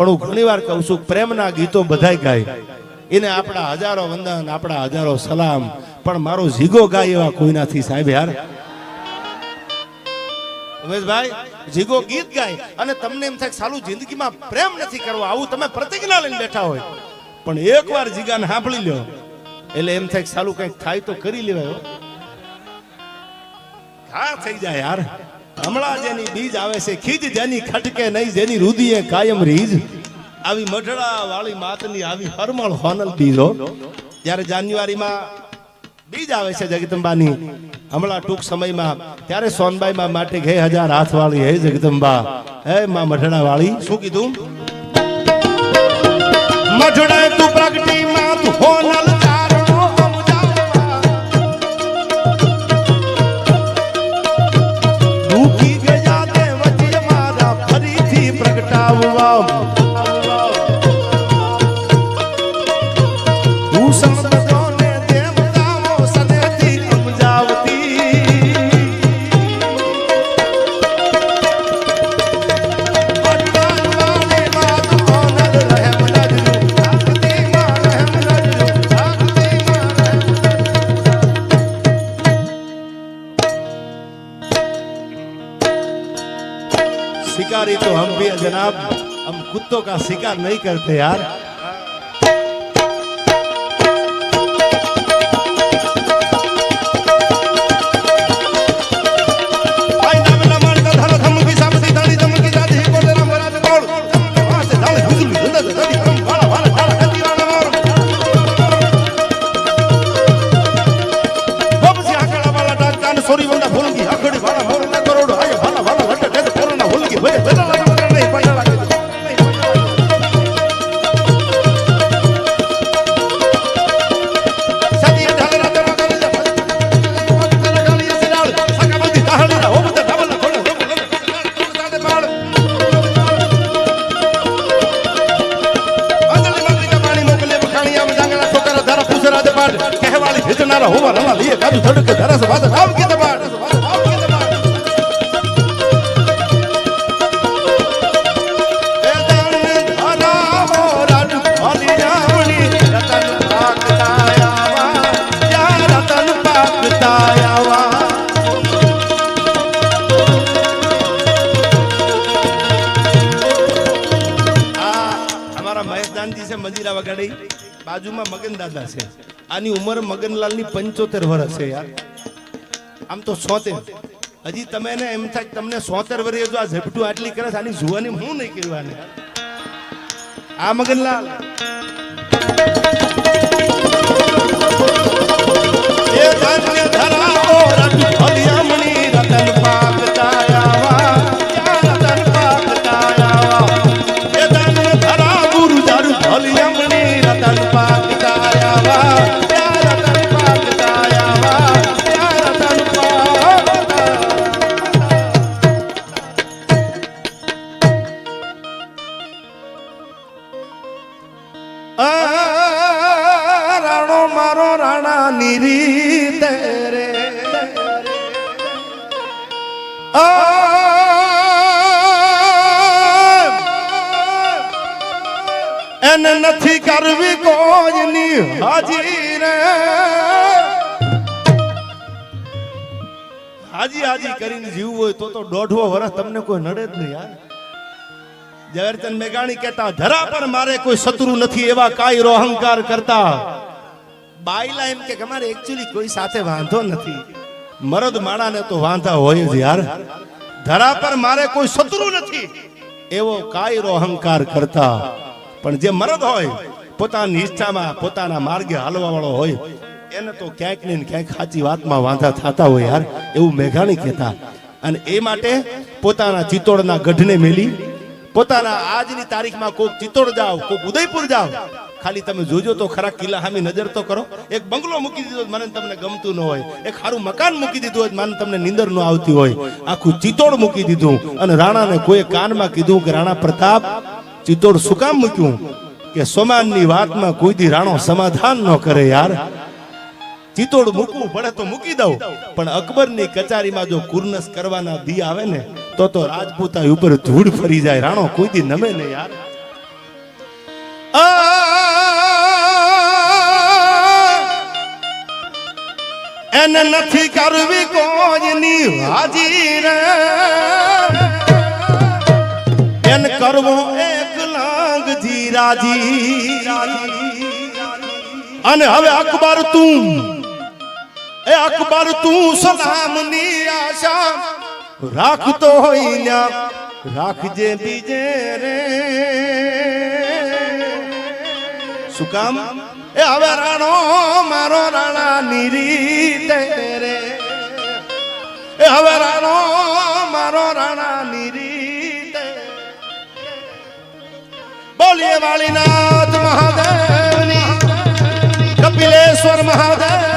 પણ હું ઘણી વાર કહું છું, પ્રેમના ગીતો બધાય ગાય. એને આપણા હજારો વંદન, આપણા હજારો સલામ, પણ મારો જીગો ગાય એવા કોઈનાથી સાહેબ યાર. ઉમેશભાઈ જીગો ગીત ગાય અને તમને એમ થાય સાલું જિંદગીમાં પ્રેમ નથી કરવો, આવું તમે પ્રતિજ્ઞા લઈને બેઠા હોય. પણ એકવાર જીગાને સાંભળી લ્યો. એટલે એમ થાય સાલું કંઈક થાય તો કરી લેવાય હા. થઈ જાય યાર. હમણાં જેની બીજ આવે છે, ખીજ જેની ખટકે નહીં, જેની રુદીએ કાયમ રીજ આવી મઢડા વાળી માતની આવી હરમળ હોનલ બીજો જ્યારે જાન્યુઆરીમાં બીજ આવે છે જગદંબાની, હમણાં ટૂંક સમયમાં, ત્યારે સોનબાઈમાં માટે ગઈ હજાર હાથ વાળી હે જગદંબા. હે માં મઢડા વાળી શું કીધું? મઢડા પ્રગટાવવા शिकारी तो हम भी हैं जनाब हम कुत्तों का शिकार नहीं करते यार ભીતનારા હોવા રવા લીએ કાજુ ધડકે ધરસ વાદ આવ કે આ અમારા મહેશદાનજી છે, મંદિરા વગાડી. બાજુમાં મગન દાદા છે. આની ઉંમર મગનલાલની પંચોતેર વર્ષ છે યાર. આમ તો સોતેર. હજી તમે એમ થાય તમને સોતેર વર્ષે જો આ ઝપટું આટલી કરે આની જુવાની હું નહીં કરવાની આ મગનલાલ. ધરાવો મારો રાણા નીરી રે. એને નથી કરવી કોઈની હાજી રે. હાજી હાજી કરીને જીવવું હોય તો તો દોઢવો વર્ષ તમને કોઈ નડે જ નહીં યાર ઝવેરચંદ મેઘાણી કહેતા ધરા પર મારે કોઈ શત્રુ નથી એવા કાયરો અહંકાર કરતા. બાયલા એમ કે અમારે એકચ્યુઅલી કોઈ સાથે વાંધો નથી. મરદ માણાને તો વાંધા હોય જ યાર. ધરા પર મારે કોઈ શત્રુ નથી. એવો કાયરો અહંકાર કરતા. પણ જે મરદ હોય, પોતાની ઈચ્છામાં પોતાના માર્ગે હાલવા વાળો હોય, એને તો ક્યાંક ને ક્યાંક સાચી વાતમાં વાંધા થતા હોય યાર. એવું મેઘાણી કહેતા. અને એ માટે પોતાના ચિત્તોડના ગઢને મેલી પોતાના આજની તારીખમાં કોક ચિત્તોડ જાઓ, કોક ઉદયપુર જાઓ. ખાલી તમે જોજો તો ખરા કિલ્લા સામે નજર તો કરો. એક બંગલો મૂકી દીધો મને તમને ગમતું ન હોય. એક સારું મકાન મૂકી દીધું હોય મને તમને નીંદર ન આવતી હોય. આખું ચિત્તોડ મૂકી દીધું. અને રાણાને કોઈ કાનમાં કીધું કે, રાણા પ્રતાપ, ચિત્તોડ શું કામ મૂક્યું? કે, સોમાનની વાતમાં કોઈ દી રાણો સમાધાન ન કરે યાર. ચિત્તોડ મૂકવું પડે તો મૂકી દઉં. પણ અકબરની કચારીમાં જો કુર્નસ કરવાના દી આવે ને તો તો રાજપૂતા ઉપર ધૂળ ફરી જાય. રાણો, કોઈ દી નમે ને યાર. એને નથી કરવી કોઈની હાજી રે. એન કરવો એક લાંગ જીરાજી અને હવે અકબર તું, એ અકબર તું સલામની આશા. રાખતો હોય રાખજે બીજે રે. શું કામ? એ હવે રાણો, મારો રાણા નિરીતે રે. એ હવે રાણો, મારો રાણા નિરીતે બોલીએ વાળીનાથ મહાદેવની, કપિલેશ્વર મહાદેવ.